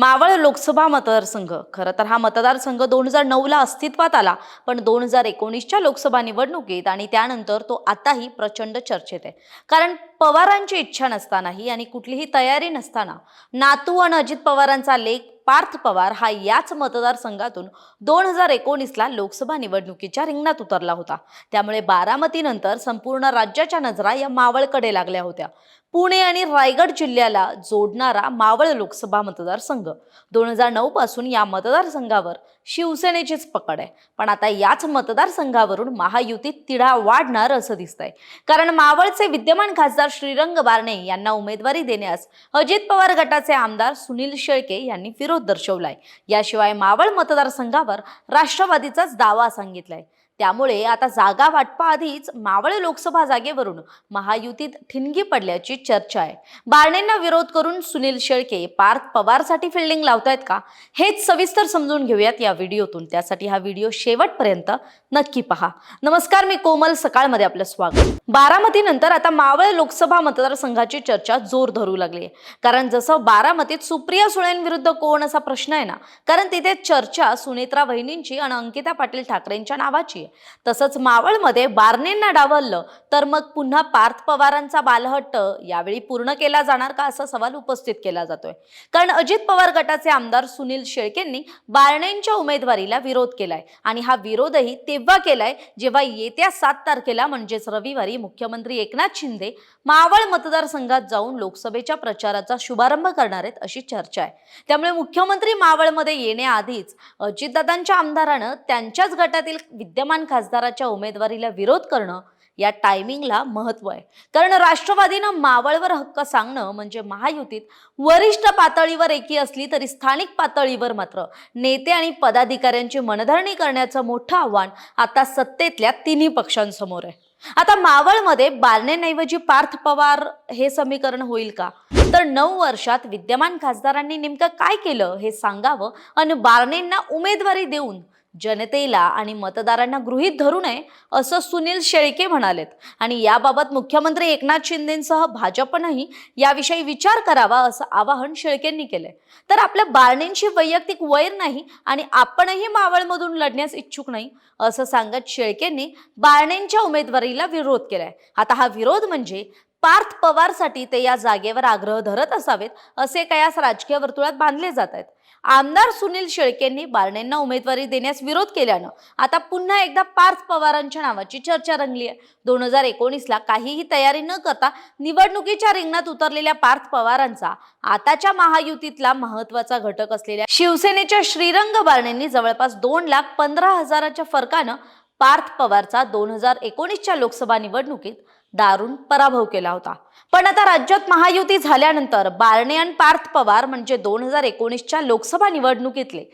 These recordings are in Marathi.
मावळ लोकसभा मतदारसंघ. खरं तर हा मतदारसंघ दोन हजार नऊला अस्तित्वात आला पण दोन हजार एकोणीसच्या लोकसभा निवडणुकीत आणि त्यानंतर तो आताही प्रचंड चर्चेत आहे. कारण पवारांची इच्छा नसतानाही आणि कुठलीही तयारी नसताना नातू आणि अजित पवारांचा लेख पार्थ पवार हा याच मतदारसंघातून दोन हजार एकोणीसला लोकसभा निवडणुकीच्या रिंगणात उतरला होता. त्यामुळे बारामतीनंतर संपूर्ण राज्याच्या नजरा या मावळकडे लागल्या होत्या. पुणे आणि रायगड जिल्ह्याला जोडणारा मावळ लोकसभा मतदारसंघ. दोन हजार नऊ पासून या मतदारसंघावर शिवसेनेचीच पकड आहे. पण आता याच मतदारसंघावरून महायुतीत तिढा वाढणार असं दिसतंय. कारण मावळचे विद्यमान खासदार श्रीरंग बारणे यांना उमेदवारी देण्यास अजित पवार गटाचे आमदार सुनील शेळके यांनी विरोध दर्शवलाय. याशिवाय मावळ मतदारसंघावर राष्ट्रवादीचाच दावा सांगितलाय. त्यामुळे आता जागा वाटपाआधीच मावळ लोकसभा जागेवरून महायुतीत ठिणगी पडल्याची चर्चा आहे. बारणेंना विरोध करून सुनील शेळके पार्थ पवारसाठी फिल्डिंग लावतायत का? हेच सविस्तर समजून घेऊयात या व्हिडिओतून. त्यासाठी हा व्हिडिओ शेवटपर्यंत नक्की पहा. नमस्कार मी कोमल. सकाळमध्ये आपलं स्वागत. बारामतीनंतर आता मावळ लोकसभा मतदारसंघाची चर्चा जोर धरू लागली आहे. कारण जसं बारामतीत सुप्रिया सुळेंविरुद्ध कोण असा प्रश्न आहे ना कारण तिथे चर्चा सुनेत्रा वहिनींची आणि अंकिता पाटील ठाकरेंच्या नावाची तसंच मावळमध्ये बारणेंना डावललं तर मग पुन्हा पार्थ पवारांचा बालहट्ट यावेळी पूर्ण केला जाणार का असा सवाल उपस्थित केला जातोय. कारण अजित पवार गटाचे आमदार सुनील शेळकेंनी बारणेंच्या उमेदवारीला विरोध केलाय आणि हा विरोधही तेव्हा केलाय जेव्हा येत्या सात तारखेला म्हणजेच रविवारी मुख्यमंत्री एकनाथ शिंदे मावळ मतदारसंघात जाऊन लोकसभेच्या प्रचाराचा शुभारंभ करणार आहेत अशी चर्चा आहे. त्यामुळे मुख्यमंत्री मावळमध्ये येण्याआधीच अजितदादांच्या आमदारानं त्यांच्याच गटातील विद्यमान खासदाराच्या उमेदवारीला विरोध करणं या टायमिंगला महत्त्व आहे. कारण राष्ट्रवादीनं मावळवर हक्क सांगणं म्हणजे महायुतीत वरिष्ठ पातळीवर एकी असली तरी स्थानिक पातळीवर मात्र नेते आणि पदाधिकाऱ्यांची मनधरणी करण्याचं मोठं आव्हान आता सत्तेतल्या तिन्ही पक्षांसमोर आहे. आता मावळमध्ये बारणेंऐवजी पार्थ पवार हे समीकरण होईल का? तर नऊ वर्षात विद्यमान खासदारांनी नेमकं काय केलं हे सांगावं आणि बारणेंना उमेदवारी देऊन जनतेला आणि मतदारांना गृहीत धरू नये असं सुनील शेळके म्हणालेत. आणि याबाबत मुख्यमंत्री एकनाथ शिंदेसह भाजपनंही याविषयी विचार करावा असं आवाहन शेळकेंनी केलंय. तर आपल्या बारणेंशी वैयक्तिक वैर नाही आणि आपणही मावळमधून लढण्यास इच्छुक नाही असं सांगत शेळकेंनी बारणेंच्या उमेदवारीला विरोध केलाय. आता हा विरोध म्हणजे पार्थ पवारसाठी ते या जागेवर आग्रह धरत असावेत असे कयास राजकीय वर्तुळात बांधले जात आहेत? आमदार सुनील शेळकेंनी बारणेंना उमेदवारी देण्यास विरोध केल्यानं आता पुन्हा एकदा पार्थ पवारांच्या नावाची चर्चा रंगली आहे. दोन हजार एकोणीसला काहीही तयारी न करता निवडणुकीच्या रिंगणात उतरलेल्या पार्थ पवारांचा आताच्या महायुतीतला महत्त्वाचा घटक असलेल्या शिवसेनेच्या श्रीरंग बारणेंनी जवळपास दोन लाख पंधरा हजाराच्या फरकानं पार्थ पवारचा दोन हजार एकोणीसच्या लोकसभा निवडणुकीत दारुण पराभव केला होता. पण आता राज्यात महायुती झाल्यानंतर बारणे आणि पार्थ पवार म्हणजे दोन हजार एकोणीसच्या लोकसभा निवडणुकीतले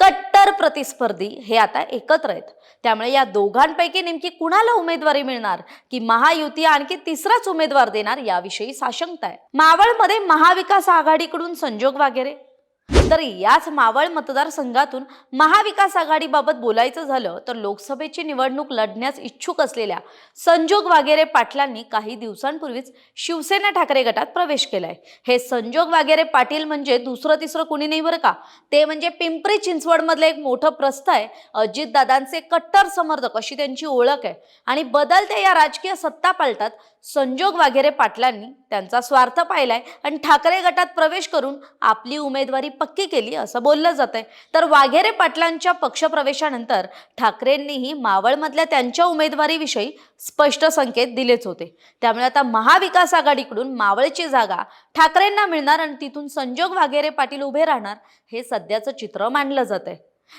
कट्टर प्रतिस्पर्धी हे आता एकत्र आहेत. त्यामुळे या दोघांपैकी नेमकी कुणाला उमेदवारी मिळणार? की महायुती आणखी तिसराच उमेदवार देणार? याविषयी साशंकता आहे. मावळमध्ये महाविकास आघाडीकडून संजोग वगैरे तर याच मावळ मतदारसंघातून महाविकास आघाडीबाबत बोलायचं झालं तर लोकसभेची निवडणूक लढण्यास इच्छुक असलेल्या संजोग वागेरे पाटलांनी काही दिवसांपूर्वीच शिवसेना ठाकरे गटात प्रवेश केलाय. हे संजोग वागेरे पाटील म्हणजे दुसरं तिसरं कुणी नाही बरं का? ते म्हणजे पिंपरी चिंचवडमधलं एक मोठं प्रस्थ आहे अजितदादांचे कट्टर समर्थक अशी त्यांची ओळख आहे. आणि बदलत्या या राजकीय सत्ता पालटात संजोग वाघेरे पाटलांनी त्यांचा स्वार्थ पाहिलाय आणि ठाकरे गटात प्रवेश करून आपली उमेदवारी पक्की केली असं बोललं जातंय. तर वाघेरे पाटलांच्या पक्षप्रवेशानंतर ठाकरेंनीही मावळमधल्या त्यांच्या उमेदवारीविषयी स्पष्ट संकेत दिलेच होते. त्यामुळे आता महाविकास आघाडीकडून मावळची जागा ठाकरेंना मिळणार आणि तिथून संजोग वाघेरे पाटील उभे राहणार हे सध्याचं चित्र मानलं जात आहे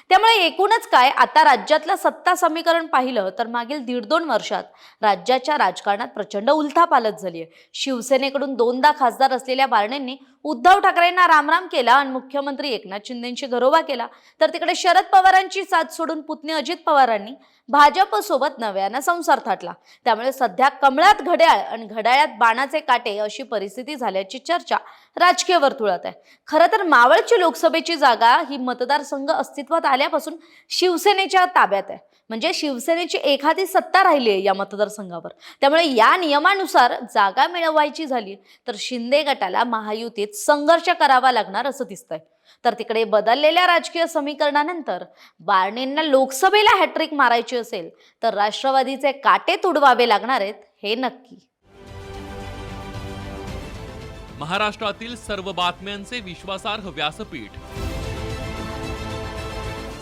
त्यामुळे एकूणच काय आता राज्यातलं सत्ता समीकरण पाहिलं तर मागील दीड दोन वर्षात राज्याच्या राजकारणात प्रचंड उलथापालत झाली आहे शिवसेनेकडून दोनदा खासदार असलेल्या बारणेंनी उद्धव ठाकरेंना रामराम केला आणि मुख्यमंत्री एकनाथ शिंदेंशी घरोबा केला. तर तिकडे शरद पवारांची साथ सोडून पुतणी अजित पवारांनी भाजपसोबत नव्यानं संसार थाटला. त्यामुळे सध्या कमळात घड्याळ आणि घड्याळात बाणाचे काटे अशी परिस्थिती झाल्याची चर्चा राजकीय वर्तुळात आहे. खरं तर मावळची लोकसभेची जागा ही मतदारसंघ अस्तित्वात आल्यापासून शिवसेनेच्या ताब्यात आहे. म्हणजे शिवसेनेची एखादी सत्ता राहिली आहे या मतदारसंघावर. त्यामुळे या नियमानुसार जागा मिळवायची झाली तर शिंदे गटाला महायुतीत संघर्ष करावा लागणार असं दिसतंय. तर तिकडे बदललेल्या राजकीय समीकरणानंतर बारणेंना लोकसभेला हॅट्रिक मारायची असेल तर राष्ट्रवादीचे काटे तुडवावे लागणार आहेत हे नक्की. महाराष्ट्रातील सर्व बातम्यांचे विश्वासार्ह व्यासपीठ.